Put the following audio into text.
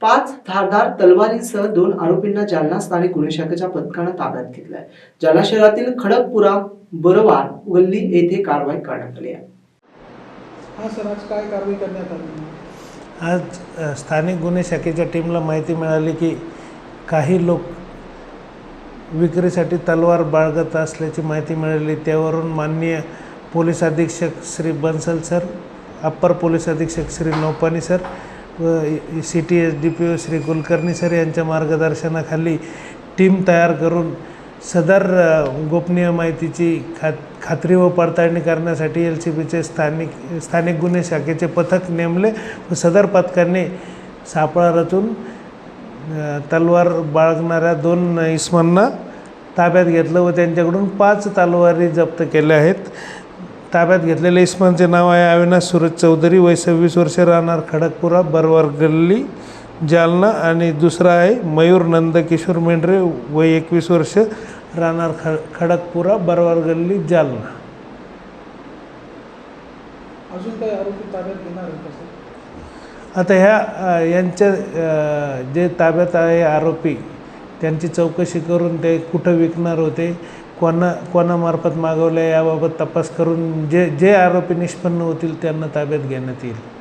पाच धारदार तलवारीसह दोन आरोपींना जालना स्थानिक गुन्हे शाखेच्या पथकानं ताब्यात घेतलंय. जालना शहरातील खडकपुरा बरवार गल्ली येथे कारवाई करण्यात आली आहे. हा सर आज काय कारवाई करण्यात आली? आज अ, स्थानिक गुन्हे शाखेच्या टीमला माहिती मिळाली की काही लोक विक्रीसाठी तलवार बाळगत असल्याची माहिती मिळाली. त्यावरून माननीय पोलीस अधीक्षक Shri Bansal sir upper police अधीक्षक श्री नौपानी सर व C T S D P O Shri Kulkarni sir यांच्या मार्गदर्शनाखाली टीम तयार करून सदर गोपनीय माहितीची खात खात्री व पडताळणी करण्यासाठी एल सी बीचे स्थानिक स्थानिक गुन्हे शाखेचे पथक नेमले व सदर पथकाने सापळा रचून तलवार बाळगणाऱ्या दोन इसमांना ताब्यात घेतलं व त्यांच्याकडून पाच तलवारी जप्त केल्या आहेत. ताब्यात घेतलेल्या इस्मानचे नाव आहे अविनाश सूरज चौधरी वय सव्वीस वर्ष राहणार खडकपुरा बरवार गल्ली जालना आणि दुसरा आहे मयूर नंद किशोर मेंढरे वय एकवीस वर्ष राहणार ख खडकपुरा बरवार गल्ली जालना. अजून काही आरोपी ताब्यात घेणार आता ह्या यांच्या जे ताब्यात आहे आरोपी त्यांची चौकशी करून ते कुठं विकणार होते कोणा कोणामार्फत मागवल्या याबाबत तपास करून जे जे आरोपी निष्पन्न होतील त्यांना ताब्यात घेण्यात येईल.